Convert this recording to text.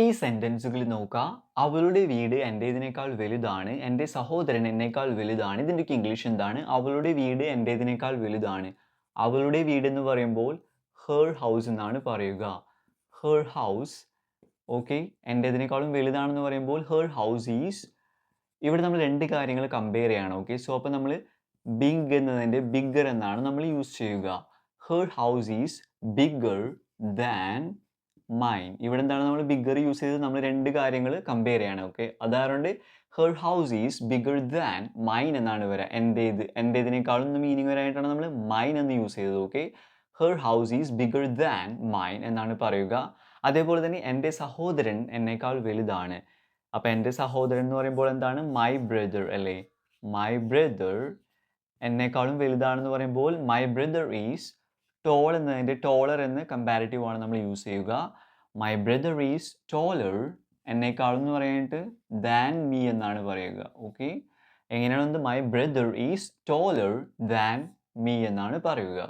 ഈ സെന്റൻസുകൾ നോക്കുക. അവളുടെ വീട് എന്റേതിനേക്കാൾ വലുതാണ് എന്റെ സഹോദരൻ എന്നേക്കാൾ വലുതാണ്. ഇതിന്റെയൊക്കെ ഇംഗ്ലീഷ് എന്താണ്? അവളുടെ വീട് എന്റേതിനേക്കാൾ വലുതാണ്. അവളുടെ വീട് എന്ന് പറയുമ്പോൾ ഹേർ ഹൗസ് എന്നാണ് പറയുക. ഹേർ ഹൗസ് ഓക്കെ എന്റേതിനേക്കാളും വലുതാണെന്ന് പറയുമ്പോൾ ഹേർ ഹൗസ് ഈസ് ഇവിടെ നമ്മൾ രണ്ട് കാര്യങ്ങൾ കമ്പയർ ചെയ്യണം ഓക്കെ സോ അപ്പോൾ നമ്മൾ ബിഗ് എന്നതിന്റെ ബിഗ്ഗർ എന്നാണ് നമ്മൾ യൂസ് ചെയ്യുക. Her house is bigger than mine ഇവിടെ എന്താണ് നമ്മൾ ബിഗർ യൂസ് ചെയ്ത് നമ്മൾ രണ്ട് കാര്യങ്ങൾ കമ്പയർ ചെയ്യണം ഓക്കെ അതായത് her house is bigger than mine എന്നാണ് വരിക എന്റേത് എന്റേതിനേക്കാളും മീനിങ് വരായിട്ടാണ് നമ്മൾ മൈൻ എന്ന് യൂസ് ചെയ്തത് okay her house is bigger than mine എന്നാണ് പറയുക. അതേപോലെ തന്നെ എന്റെ സഹോദരൻ എന്നേക്കാൾ വലുതാണ്. അപ്പം എന്റെ സഹോദരൻ എന്ന് പറയുമ്പോൾ എന്താണ്? മൈ ബ്രദർ അല്ലേ? മൈ ബ്രദർ എന്നേക്കാളും വലുതാണെന്ന് പറയുമ്പോൾ മൈ ബ്രദർ ഈസ് ടോൾ എന്നതിന്റെ ടോളർ എന്ന് കമ്പാരിറ്റീവ് ആണ് നമ്മൾ യൂസ് ചെയ്യുക. മൈ ബ്രദർ ഈസ് ടോളർ എന്നേക്കാളും എന്ന് പറയുന്നത് ദാൻ മീ എന്നാണ് പറയുക. ഓക്കെ എങ്ങനെയാണെന്ന്? My brother is taller than me എന്നാണ് പറയുക.